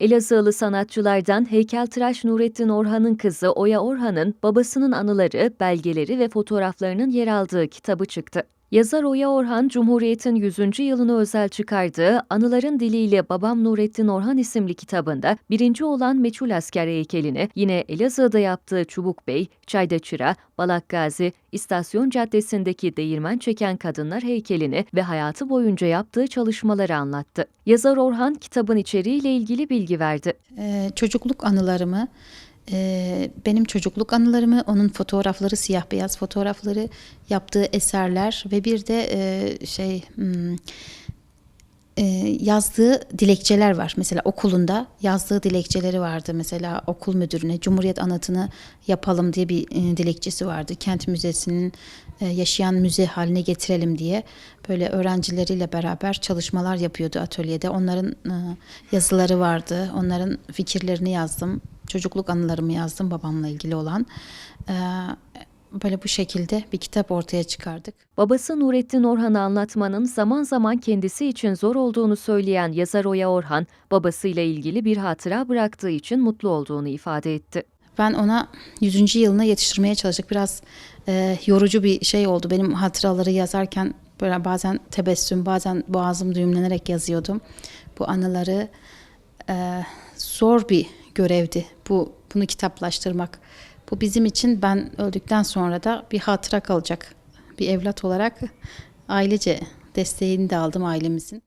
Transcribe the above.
Elazığlı sanatçılardan heykeltıraş Nurettin Orhan'ın kızı Oya Orhan'ın babasının anıları, belgeleri ve fotoğraflarının yer aldığı kitabı çıktı. Yazar Oya Orhan, Cumhuriyet'in 100. yılını özel çıkardığı Anıların Diliyle Babam Nurettin Orhan isimli kitabında birinci olan Meçhul Asker heykelini, yine Elazığ'da yaptığı Çubuk Bey, Çaydaçıra, Balak Gazi, İstasyon Caddesi'ndeki Değirmen Çeken Kadınlar heykelini ve hayatı boyunca yaptığı çalışmaları anlattı. Yazar Orhan, kitabın içeriğiyle ilgili bilgi verdi. Ee, çocukluk anılarımı, e, benim çocukluk anılarımı, onun fotoğrafları, siyah beyaz fotoğrafları, yaptığı eserler ve bir de e, şey hmm, e, yazdığı dilekçeler var. Mesela okulunda yazdığı dilekçeleri vardı. Mesela okul müdürüne Cumhuriyet anıtını yapalım diye bir e, dilekçesi vardı. Kent Müzesi'nin e, yaşayan müze haline getirelim diye böyle öğrencileriyle beraber çalışmalar yapıyordu atölyede. Onların e, yazıları vardı. Onların fikirlerini yazdım. Çocukluk anılarımı yazdım babamla ilgili olan. E, böyle bu şekilde bir kitap ortaya çıkardık. Babası Nurettin Orhan'ı anlatmanın zaman zaman kendisi için zor olduğunu söyleyen yazar Oya Orhan, babasıyla ilgili bir hatıra bıraktığı için mutlu olduğunu ifade etti. Ben ona 100. yılına yetiştirmeye çalıştık. Biraz e, yorucu bir şey oldu. Benim hatıraları yazarken böyle bazen tebessüm, bazen boğazım düğümlenerek yazıyordum. Bu anıları e, zor bir görevdi. Bu bunu kitaplaştırmak. Bu bizim için ben öldükten sonra da bir hatıra kalacak. Bir evlat olarak ailece desteğini de aldım ailemizin.